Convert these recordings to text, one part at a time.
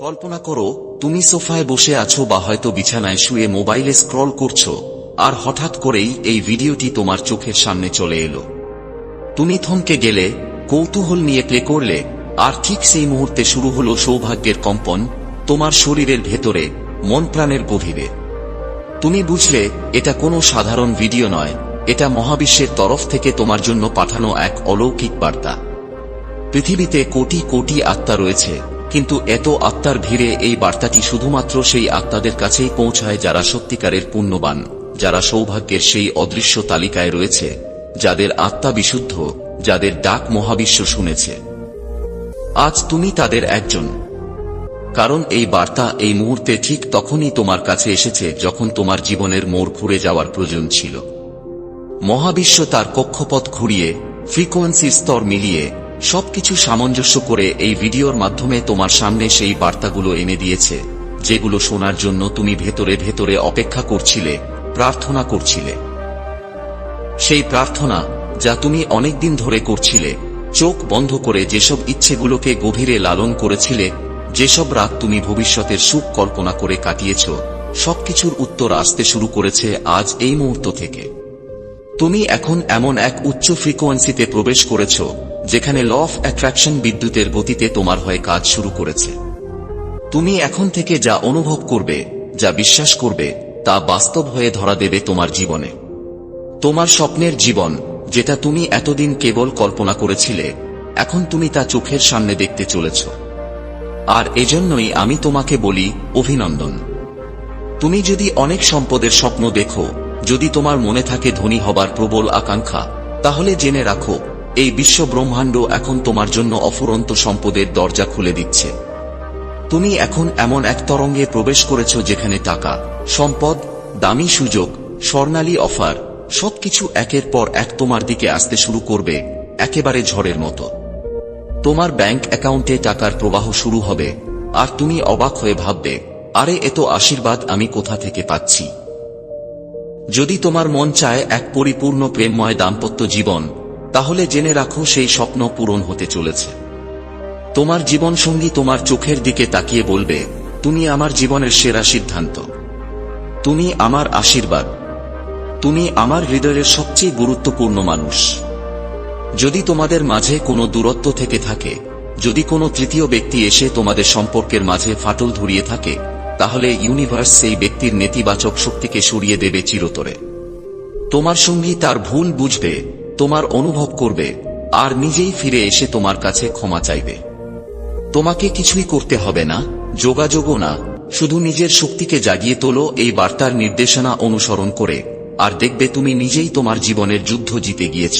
কল্পনা করো, তুমি সোফায় বসে আছো বা হয়তো বিছানায় শুয়ে মোবাইলে স্ক্রল করছ, আর হঠাৎ করেই এই ভিডিওটি তোমার চোখের সামনে চলে এলো। তুমি থমকে গেলে, কৌতূহল নিয়ে প্লে করলে, আর ঠিক সেই মুহূর্তে শুরু হলো সৌভাগ্যের কম্পন, তোমার শরীরের ভেতরে, মন প্রাণের গভীরে। তুমি বুঝলে, এটা কোনো সাধারণ ভিডিও নয়, এটা মহাবিশ্বের তরফ থেকে তোমার জন্য পাঠানো এক অলৌকিক বার্তা। পৃথিবীতে কোটি কোটি আত্মা রয়েছে কিন্তু এত আত্মার ভিড়ে এই বার্তাটি শুধুমাত্র সেই আত্মাদের কাছেই পৌঁছায় যারা সত্যিকারের পুণ্যবান, যারা সৌভাগ্যের সেই অদৃশ্য তালিকায় রয়েছে, যাদের আত্মা বিশুদ্ধ, যাদের ডাক মহাবিশ্ব শুনেছে। আজ তুমি তাদের একজন। কারণ এই বার্তা এই মুহূর্তে ঠিক তখনই তোমার কাছে এসেছে যখন তোমার জীবনের মোড় ঘুরে যাওয়ার প্রয়োজন ছিল। মহাবিশ্ব তার কক্ষপথ ঘুরিয়ে ফ্রিকোয়েন্সি স্তর মিলিয়ে সবকিছু সামঞ্জস্য করে এই ভিডিওর মাধ্যমে তোমার সামনে সেই বার্তাগুলো এনে দিয়েছে, যেগুলো শোনার জন্য তুমি ভেতরে ভেতরে অপেক্ষা করছিলে, প্রার্থনা করছিলে। সেই প্রার্থনা যা তুমি অনেকদিন ধরে করছিলে, চোখ বন্ধ করে যেসব ইচ্ছেগুলোকে গভীরে লালন করেছিলে, যেসব রাত তুমি ভবিষ্যতের সুখ কল্পনা করে কাটিয়েছ, সবকিছুর উত্তর আসতে শুরু করেছে আজ এই মুহূর্ত থেকে। তুমি এখন এমন এক উচ্চ ফ্রিকোয়েন্সিতে প্রবেশ করেছ যেখানে ল অফ অ্যাট্রাকশন বিদ্যুতের গতিতে তোমার হয়ে কাজ শুরু করেছে। তুমি এখন থেকে যা অনুভব করবে, যা বিশ্বাস করবে, তা বাস্তব হয়ে ধরা দেবে তোমার জীবনে। তোমার স্বপ্নের জীবন, যেটা তুমি এতদিন কেবল কল্পনা করেছিলে, এখন তুমি তা চোখের সামনে দেখতে চলেছ। আর এজন্যই আমি তোমাকে বলি, অভিনন্দন। তুমি যদি অনেক সম্পদের স্বপ্ন দেখো, যদি তোমার মনে থাকে ধনী হবার প্রবল আকাঙ্ক্ষা, তাহলে জেনে রাখো এই বিশ্ব ব্রহ্মাণ্ড এখন তোমার জন্য অফুরন্ত সম্পদের দরজা খুলে দিচ্ছে। তুমি এখন এমন এক তরঙ্গে প্রবেশ করেছ যেখানে টাকা, সম্পদ, দামি সুযোগ, স্বর্ণালী অফার, সবকিছু একের পর এক তোমার দিকে আসতে শুরু করবে, একেবারে ঝড়ের মতো। তোমার ব্যাংক অ্যাকাউন্টে টাকার প্রবাহ শুরু হবে, আর তুমি অবাক হয়ে ভাববে, আরে এত আশীর্বাদ আমি কোথা থেকে পাচ্ছি? যদি তোমার মন চায় এক পরিপূর্ণ প্রেমময় দাম্পত্য জীবন তাহলে জেনে রাখো সেই স্বপ্ন পূরণ হতে চলেছে। তোমার জীবনসঙ্গী তোমার চোখের দিকে তাকিয়ে বলবে, তুমি আমার জীবনের সেরা সিদ্ধান্ত। তুমি আমার আশীর্বাদ। তুমি আমার হৃদয়ের সবচেয়ে গুরুত্বপূর্ণ মানুষ। যদি তোমাদের মাঝে কোনো দূরত্ব থেকে থাকে, যদি কোনো তৃতীয় ব্যক্তি এসে তোমাদের সম্পর্কের মাঝে ফাটল ধরিয়ে থাকে, তাহলে ইউনিভার্স সেই ব্যক্তির নেতিবাচক শক্তিকে সরিয়ে দেবে চিরতরে। তোমার সঙ্গী তার ভুল বুঝবে তোমার অনুভব করবে, আর নিজেই ফিরে এসে তোমার কাছে ক্ষমা চাইবে। তোমাকে কিছুই করতে হবে না, যোগাযোগও না, শুধু নিজের শক্তিকে জাগিয়ে তোলো এই বার্তার নির্দেশনা অনুসরণ করে, আর দেখবে তুমি নিজেই তোমার জীবনের যুদ্ধ জিতে গিয়েছ।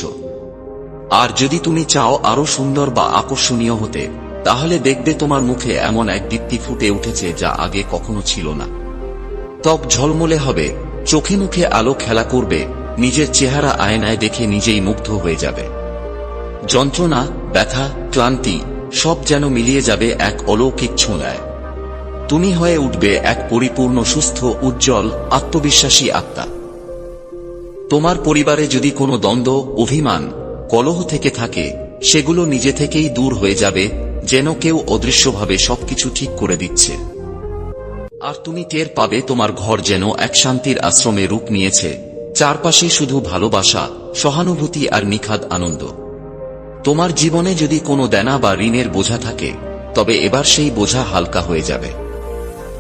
আর যদি তুমি চাও আরও সুন্দর বা আকর্ষণীয় হতে, তাহলে দেখবে তোমার মুখে এমন এক দীপ্তি ফুটে উঠেছে যা আগে কখনো ছিল না। ত্বক ঝলমলে হবে, চোখে মুখে আলো খেলা করবে নিজের চেহারা আয়নায় দেখে নিজেই মুগ্ধ হয়ে যাবে। যন্ত্রণা, ব্যথা, ক্লান্তি, সব যেন মিলিয়ে যাবে এক অলৌকিক ছোঁয়ায় তুমি হয়ে উঠবে এক পরিপূর্ণ, সুস্থ, উজ্জ্বল, আত্মবিশ্বাসী আত্মা। তোমার পরিবারে যদি কোনো দ্বন্দ্ব, অভিমান, কলহ থেকে থাকে, সেগুলো নিজে থেকেই দূর হয়ে যাবে, যেন কেউ অদৃশ্যভাবে সবকিছু ঠিক করে দিচ্ছে। আর তুমি টের পাবে তোমার ঘর যেন এক শান্তির আশ্রমে রূপ নিয়েছে। চারপাশে শুধু ভালোবাসা, সহানুভূতি আর নিখাদ আনন্দ। তোমার জীবনে যদি কোনো দেনা বা ঋণের বোঝা থাকে, তবে এবার সেই বোঝা হালকা হয়ে যাবে।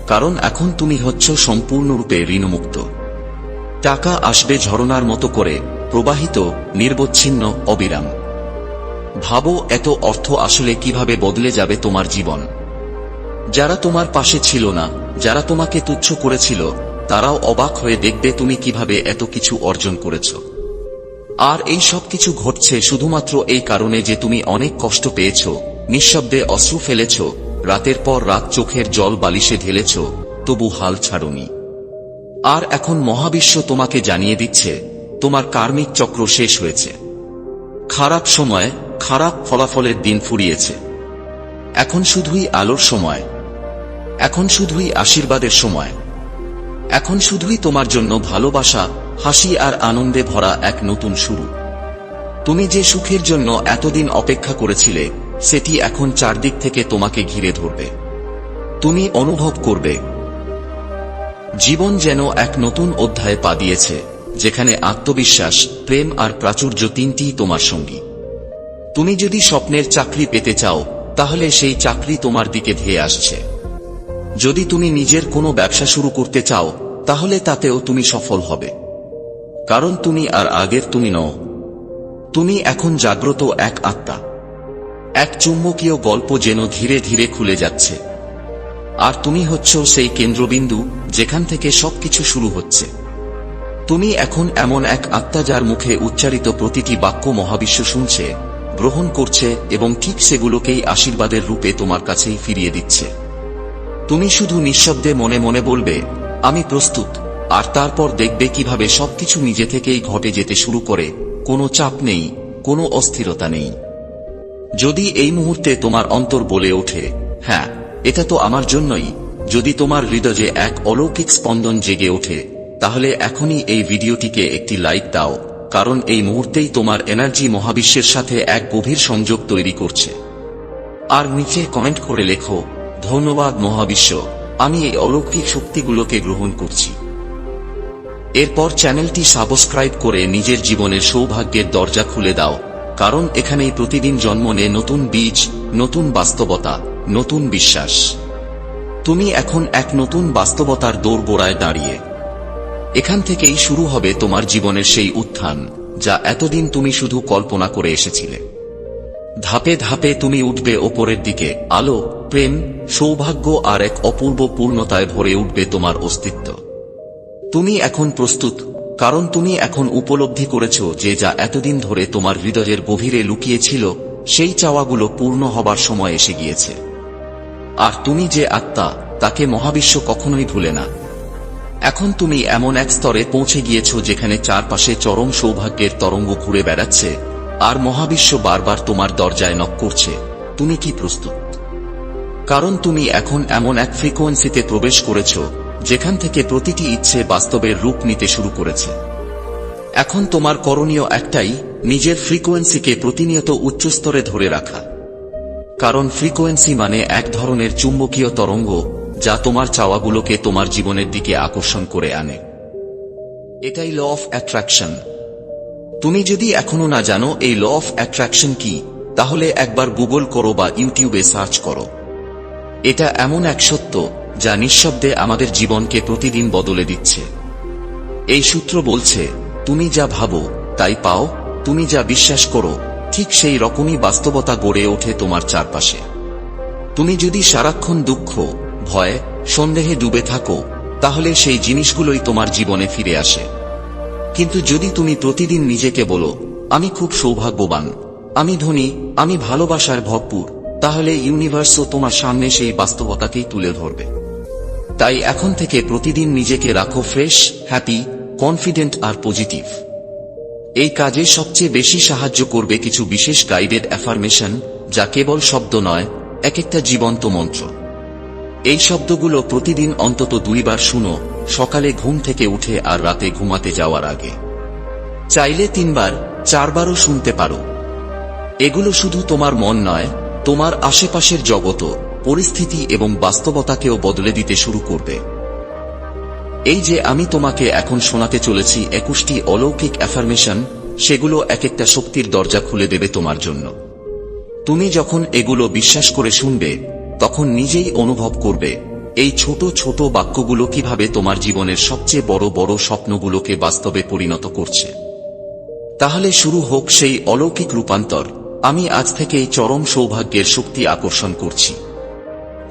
কারণ এখন তুমি হচ্ছ সম্পূর্ণরূপে ঋণমুক্ত। টাকা আসবে ঝরনার মতো করে, প্রবাহিত, নির্বচ্ছিন্ন, অবিরাম। ভাবো এত অর্থ আসলে কীভাবে বদলে যাবে তোমার জীবন। যারা তোমার পাশে ছিল না, যারা তোমাকে তুচ্ছ করেছিল তারাও অবাক হয়ে দেখবে তুমি কীভাবে এত কিছু অর্জন করেছ। আর এই সব কিছু ঘটছে শুধুমাত্র এই কারণে যে তুমি অনেক কষ্ট পেয়েছ, নিঃশব্দে অশ্রু ফেলেছ, রাতের পর রাত চোখের জল বালিশে ঢেলেছ, তবু হাল ছাড়নি। আর এখন মহাবিশ্ব তোমাকে জানিয়ে দিচ্ছে, তোমার কার্মিক চক্র শেষ হয়েছে। খারাপ সময়, খারাপ ফলাফলের দিন ফুরিয়েছে। এখন শুধুই আলোর সময়। এখন শুধুই আশীর্বাদের সময়। এখন শুধুই তোমার জন্য ভালোবাসা, হাসি আর আনন্দে ভরা এক নতুন শুরু। তুমি যে সুখের জন্য এতদিন অপেক্ষা করেছিলে, সেটি এখন চারদিক থেকে তোমাকে ঘিরে ধরবে। তুমি অনুভব করবে। জীবন যেন এক নতুন অধ্যায়ে পা দিয়েছে, যেখানে আত্মবিশ্বাস, প্রেম আর প্রাচুর্য তিনটিই তোমার সঙ্গী। তুমি যদি স্বপ্নের চাকরি পেতে চাও, তাহলে সেই চাকরি তোমার দিকে ধেয়ে আসছে। যদি তুমি নিজের কোনো ব্যবসা শুরু করতে চাও তাহলে তাতেও তুমি সফল হবে। কারণ তুমি আর আগের তুমি নও। তুমি এখন জাগ্রত এক আত্মা। এক চুম্বকীয় গল্প যেন ধীরে ধীরে খুলে যাচ্ছে। আর তুমি হচ্ছ সেই কেন্দ্রবিন্দু যেখান থেকে সবকিছু শুরু হচ্ছে। তুমি এখন এমন এক আত্মা যার মুখে উচ্চারিত প্রতিটি বাক্য মহাবিশ্ব শুনছে, গ্রহণ করছে এবং ঠিক সেগুলোকেই আশীর্বাদের রূপে তোমার কাছেই ফিরিয়ে দিচ্ছে। তুমি শুধু নিঃশব্দে মনে মনে বলবে আমি প্রস্তুত, আর তারপর দেখবে কীভাবে সবকিছু নিজে থেকেই ঘটে যেতে শুরু করে, কোনো চাপ নেই, কোনো অস্থিরতা নেই। যদি এই মুহূর্তে তোমার অন্তর বলে ওঠে হ্যাঁ এটা তো আমার জন্যই যদি তোমার হৃদয়ে এক অলৌকিক স্পন্দন জেগে ওঠে, তাহলে এখনই এই ভিডিওটিকে একটি লাইক দাও, কারণ এই মুহূর্তেই তোমার এনার্জি মহাবিশ্বের সাথে এক গভীর সংযোগ তৈরি করছে। আর নিচে কমেন্ট করে লেখো, ধন্যবাদ মহাবিশ্ব। আমি এই অলৌকিক শক্তিগুলোকে গ্রহণ করছি। এরপর চ্যানেলটি সাবস্ক্রাইব করে নিজের জীবনের সৌভাগ্যের দরজা খুলে দাও, কারণ এখানেই প্রতিদিন জন্ম নেয় নতুন বীজ, নতুন বাস্তবতা, নতুন বিশ্বাস। তুমি এখন এক নতুন বাস্তবতার দৌড় গোড়ায় দাঁড়িয়ে। এখান থেকেই শুরু হবে তোমার জীবনের সেই উত্থান, যা এতদিন তুমি শুধু কল্পনা করে এসেছিলে। ধাপে ধাপে তুমি উঠবে ওপরের দিকে, আলো প্রেম, সৌভাগ্য আর এক অপূর্ব পূর্ণতায় ভরে উঠবে তোমার অস্তিত্ব। তুমি এখন প্রস্তুত, কারণ তুমি এখন উপলব্ধি করেছ যে যা এতদিন ধরে তোমার হৃদয়ের গভীরে লুকিয়েছিল, সেই চাওয়াগুলো পূর্ণ হবার সময় এসে গিয়েছে। আর তুমি যে আত্মা, তাকে মহাবিশ্ব কখনোই ভুলে না। এখন তুমি এমন এক স্তরে পৌঁছে গিয়েছ যেখানে চারপাশে চরম সৌভাগ্যের তরঙ্গ ঘুরে বেড়াচ্ছে, আর মহাবিশ্ব বারবার তোমার দরজায় নক করছে। তুমি কি প্রস্তুত? কারণ তুমি এখন এমন এক ফ্রিকোয়েন্সিতে প্রবেশ করেছ, যেখান থেকে প্রতিটি ইচ্ছে বাস্তবের রূপ নিতে শুরু করেছে। এখন তোমার করণীয় একটাই নিজের ফ্রিকোয়েন্সিকে প্রতিনিয়ত উচ্চস্তরে ধরে রাখা। কারণ ফ্রিকোয়েন্সি মানে এক ধরনের চুম্বকীয় তরঙ্গ, যা তোমার চাওয়াগুলোকে তোমার জীবনের দিকে আকর্ষণ করে আনে। এটাই ল অফ অ্যাট্রাকশন। তুমি যদি এখনও না জানো এই ল অফ অ্যাট্রাকশন কি, তাহলে একবার গুগল করো বা ইউটিউবে সার্চ করো। এটা এমন এক সত্য যা নিঃশব্দে আমাদের জীবনকে প্রতিদিন বদলে দিচ্ছে। এই সূত্র বলছে, তুমি যা ভাবো, তাই পাও, তুমি যা বিশ্বাস করো, ঠিক সেই রকমই বাস্তবতা গড়ে ওঠে তোমার চারপাশে। তুমি যদি সারাক্ষণ দুঃখ, ভয়, সন্দেহে ডুবে থাকো, তাহলে সেই জিনিসগুলোই তোমার জীবনে ফিরে আসে। কিন্তু যদি তুমি প্রতিদিন নিজেকে বলো, আমি খুব সৌভাগ্যবান, আমি ধনী, আমি ভালোবাসার ভরপুর তাহলে ইউনিভার্সও তোমার সামনে সেই বাস্তবতাকেই তুলে ধরবে। তাই এখন থেকে প্রতিদিন নিজেকে রাখো ফ্রেশ, হ্যাপি, কনফিডেন্ট আর পজিটিভ। এই কাজে সবচেয়ে বেশি সাহায্য করবে কিছু বিশেষ গাইডেড অ্যাফার্মেশন, যা কেবল শব্দ নয় এক একটা জীবন্ত মন্ত্র। এই শব্দগুলো প্রতিদিন অন্তত দুইবার শুনো, সকালে ঘুম থেকে উঠে আর রাতে ঘুমাতে যাওয়ার আগে। চাইলে তিনবার, চারবারও শুনতে পারো। এগুলো শুধু তোমার মন নয় তোমার আশেপাশের জগত পরিস্থিতি এবং বাস্তবতাকেও বদলে দিতে শুরু করবে। এই যে আমি তোমাকে এখন শোনাতে চলেছি একুশটি অলৌকিক অ্যাফার্মেশন সেগুলো এক একটা শক্তির দরজা খুলে দেবে তোমার জন্য। তুমি যখন এগুলো বিশ্বাস করে শুনবে, তখন নিজেই অনুভব করবে, এই ছোট ছোট বাক্যগুলো কীভাবে তোমার জীবনের সবচেয়ে বড় বড় স্বপ্নগুলোকে বাস্তবে পরিণত করছে। তাহলে শুরু হোক সেই অলৌকিক রূপান্তর আমি আজ থেকেই চরম সৌভাগ্যের শক্তি আকর্ষণ করছি।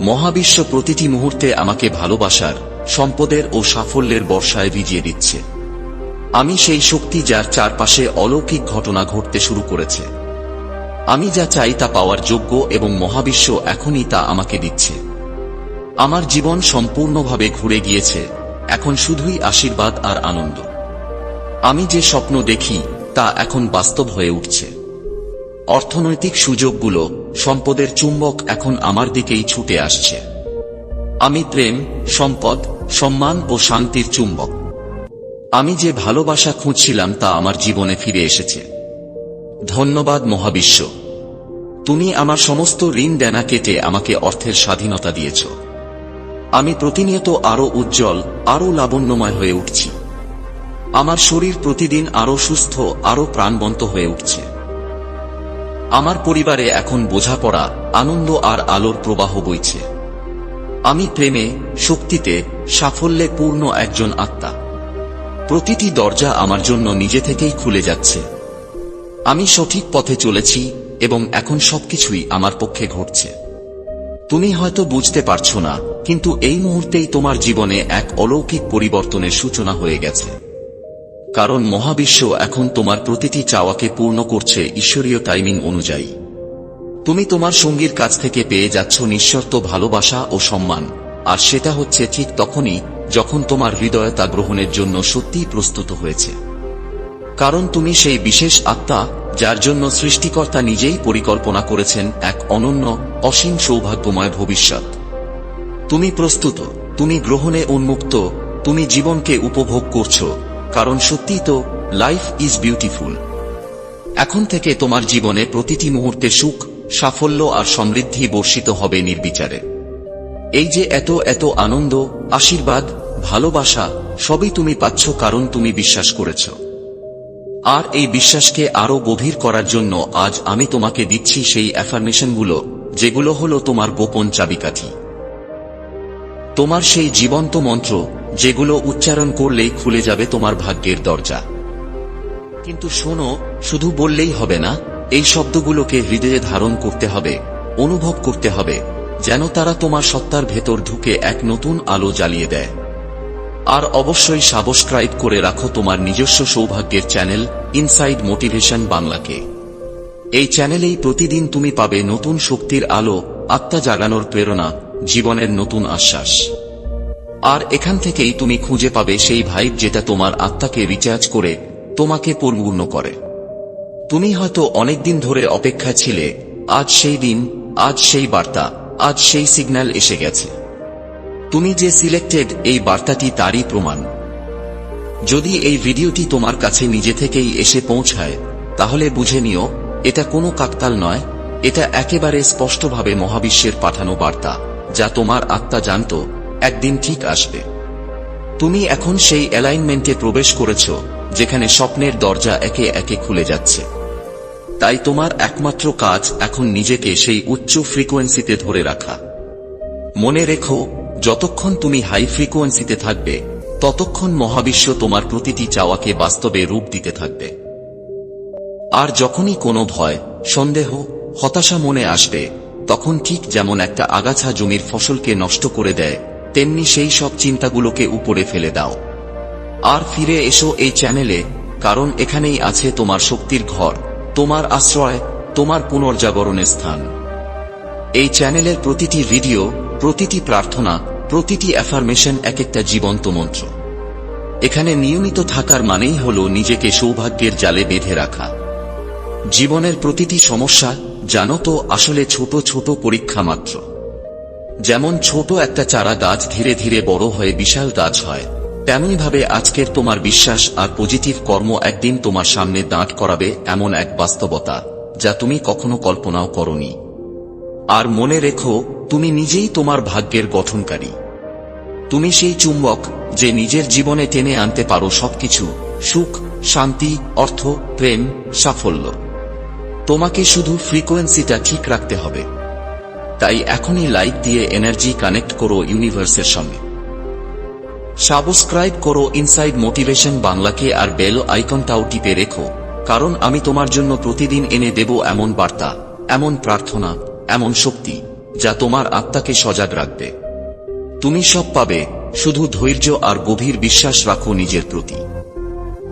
মহাবিশ্ব প্রতিটি মুহূর্তে আমাকে ভালোবাসার, সম্পদের ও সাফল্যের বর্ষায় ভিজিয়ে দিচ্ছে। আমি সেই শক্তি যার চারপাশে অলৌকিক ঘটনা ঘটতে শুরু করেছে। আমি যা চাই তা পাওয়ার যোগ্য এবং মহাবিশ্ব এখনই তা আমাকে দিচ্ছে। আমার জীবন সম্পূর্ণভাবে ঘুরে গিয়েছে, এখন শুধুই আশীর্বাদ আর আনন্দ। আমি যে স্বপ্ন দেখি, তা এখন বাস্তব হয়ে উঠছে। অর্থনৈতিক সুযোগগুলো সম্পদের চুম্বক এখন আমার দিকেই ছুটে আসছে। আমি প্রেম, সম্পদ, সম্মান ও শান্তির চুম্বক। আমি যে ভালোবাসা খুঁজছিলাম তা আমার জীবনে ফিরে এসেছে। ধন্যবাদ মহাবিশ্ব। তুমি আমার সমস্ত ঋণ দেনা কেটে আমাকে অর্থের স্বাধীনতা দিয়েছ। আমি প্রতিনিয়ত আরও উজ্জ্বল আরও লাবণ্যময় হয়ে উঠছি। আমার শরীর প্রতিদিন আরও সুস্থ, আরও প্রাণবন্ত হয়ে উঠছে। আমার পরিবারে এখন বোঝাপড়া, আনন্দ আর আলোর প্রবাহ বইছে। আমি প্রেমে, শক্তিতে, সাফল্যে পূর্ণ একজন আত্মা। প্রতিটি দরজা আমার জন্য নিজে থেকেই খুলে যাচ্ছে। আমি সঠিক পথে চলেছি এবং এখন সবকিছুই আমার পক্ষে ঘটছে। তুমি হয়তো বুঝতে পারছ না, কিন্তু এই মুহূর্তেই তোমার জীবনে এক অলৌকিক পরিবর্তনের সূচনা হয়ে গেছে। কারণ মহাবিশ্ব এখন তোমার প্রতিটি চাওয়াকে পূর্ণ করছে ঈশ্বরীয় টাইমিং অনুযায়ী। তুমি তোমার সঙ্গীর কাছ থেকে পেয়ে যাচ্ছ নিঃশর্ত ভালোবাসা ও সম্মান, আর সেটা হচ্ছে ঠিক তখনই যখন তোমার হৃদয় তা গ্রহণের জন্য সত্যিই প্রস্তুত হয়েছে। কারণ তুমি সেই বিশেষ আত্মা যার জন্য সৃষ্টিকর্তা নিজেই পরিকল্পনা করেছেন এক অনন্য, অসীম সৌভাগ্যময় ভবিষ্যৎ। তুমি প্রস্তুত, তুমি গ্রহণে উন্মুক্ত, তুমি জীবনকে উপভোগ করছ কারণ সত্যি তো লাইফ ইজ বিউটিফুল এখন থেকে তোমার জীবনে প্রতিটি মুহূর্তে সুখ, সাফল্য আর সমৃদ্ধি বর্ষিত হবে নির্বিচারে। এই যে এত এত আনন্দ, আশীর্বাদ, ভালোবাসা, সবই তুমি পাচ্ছ কারণ তুমি বিশ্বাস করেছ। আর এই বিশ্বাসকে আরও গভীর করার জন্য আজ আমি তোমাকে দিচ্ছি সেই অ্যাফার্মেশনগুলো যেগুলো হলো তোমার গোপন চাবিকাঠি। তোমার সেই জীবন্ত মন্ত্র যেগুলো উচ্চারণ করলেই খুলে যাবে তোমার ভাগ্যের দরজা। কিন্তু শোনো, শুধু বললেই হবে না, এই শব্দগুলোকে হৃদয়ে ধারণ করতে হবে, অনুভব করতে হবে, যেন তারা তোমার সত্তার ভেতর ঢুকে এক নতুন আলো জ্বালিয়ে দেয়। আর অবশ্যই সাবস্ক্রাইব করে রাখো তোমার নিজস্ব সৌভাগ্যের চ্যানেল ইনসাইড মোটিভেশন বাংলাকে। এই চ্যানেলেই প্রতিদিন তুমি পাবে নতুন শক্তির আলো, আত্মা জাগানোর প্রেরণা, জীবনের নতুন আশ্বাস। আর এখান থেকেই তুমি খুঁজে পাবে সেই ভাইব যেটা তোমার আত্মাকে রিচার্জ করে, তোমাকে পরিপূর্ণ করে। তুমি হয়তো অনেকদিন ধরে অপেক্ষা ছিলে, আজ সেই দিন, আজ সেই বার্তা, আজ সেই সিগন্যাল এসে গেছে। তুমি যে সিলেক্টেড এই বার্তাটি তারই প্রমাণ। যদি এই ভিডিওটি তোমার কাছে নিজে থেকেই এসে পৌঁছায়, তাহলে বুঝে নিও, এটা কোনো কাকতাল নয়, এটা একেবারে স্পষ্টভাবে মহাবিশ্বের পাঠানো বার্তা, যা তোমার আত্মা জানত একদিন ঠিক আসবে। তুমি এখন সেই অ্যালাইনমেন্টে প্রবেশ করেছ, যেখানে স্বপ্নের দরজা একে একে খুলে যাচ্ছে। তাই তোমার একমাত্র কাজ এখন নিজেকে সেই উচ্চ ফ্রিকোয়েন্সিতে ধরে রাখা। মনে রেখো, যতক্ষণ তুমি হাই ফ্রিকোয়েন্সিতে থাকবে, ততক্ষণ মহাবিশ্ব তোমার প্রতিটি চাওয়াকে বাস্তবে রূপ দিতে থাকবে। আর যখনই কোনো ভয়, সন্দেহ, হতাশা মনে আসবে, তখন ঠিক যেমন একটা আগাছা জমির ফসলকে নষ্ট করে দেয় তেমনি সেই সব চিন্তাগুলোকে উপরে ফেলে দাও। আর ফিরে এসো এই চ্যানেলে, কারণ এখানেই আছে তোমার শক্তির ঘর, তোমার আশ্রয়, তোমার পুনর্জাগরণের স্থান। এই চ্যানেলের প্রতিটি ভিডিও, প্রতিটি প্রার্থনা, প্রতিটি অ্যাফার্মেশন এক একটা জীবন্ত মন্ত্র। এখানে নিয়মিত থাকার মানেই হল নিজেকে সৌভাগ্যের জালে বেঁধে রাখা। জীবনের প্রতিটি সমস্যা, জানো তো, আসলে ছোট ছোট পরীক্ষা মাত্র। যেমন ছোট একটা চারা গাছ ধীরে ধীরে বড় হয়ে বিশাল গাছ হয়, তেমনইভাবে আজকের তোমার বিশ্বাস আর পজিটিভ কর্ম একদিন তোমার সামনে দাঁড় করাবে এমন এক বাস্তবতা, যা তুমি কখনো কল্পনাও করনি। আর মনে রেখো, তুমি নিজেই তোমার ভাগ্যের গঠনকারী। তুমি সেই চুম্বক, যে নিজের জীবনে টেনে আনতে পারো সবকিছু, সুখ, শান্তি, অর্থ, প্রেম, সাফল্য। তোমাকে শুধু ফ্রিকোয়েন্সিটা ঠিক রাখতে হবে। তাই এখনই লাইক দিয়ে এনার্জি কানেক্ট করো ইউনিভার্সের সঙ্গে সাবস্ক্রাইব করো ইনসাইড মোটিভেশন বাংলাকে আর বেল আইকনটাও টিপে রেখো, কারণ আমি তোমার জন্য প্রতিদিন এনে দেব এমন বার্তা, এমন প্রার্থনা, এমন শক্তি, যা তোমার আত্মাকে সজাগ রাখবে। তুমি সব পাবে, শুধু ধৈর্য আর গভীর বিশ্বাস রাখো নিজের প্রতি।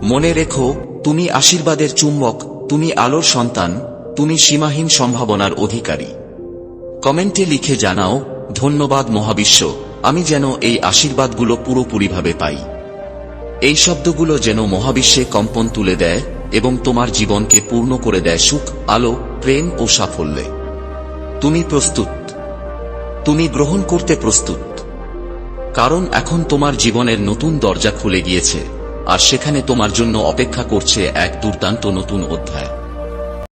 মনে রেখো, তুমি আশীর্বাদের চুম্বক, তুমি আলোর সন্তান, তুমি সীমাহীন সম্ভাবনার অধিকারী। কমেন্টে লিখে জানাও, ধন্যবাদ মহাবিশ্ব, আমি যেন এই আশীর্বাদগুলো পুরোপুরিভাবে পাই। এই শব্দগুলো যেন মহাবিশ্বে কম্পন তুলে দেয় এবং তোমার জীবনকে পূর্ণ করে দেয় সুখ, আলো, প্রেম ও সাফল্যে। তুমি প্রস্তুত। তুমি গ্রহণ করতে প্রস্তুত। কারণ এখন তোমার জীবনের নতুন দরজা খুলে গিয়েছে, আর সেখানে তোমার জন্য অপেক্ষা করছে এক দুর্দান্ত নতুন অধ্যায়।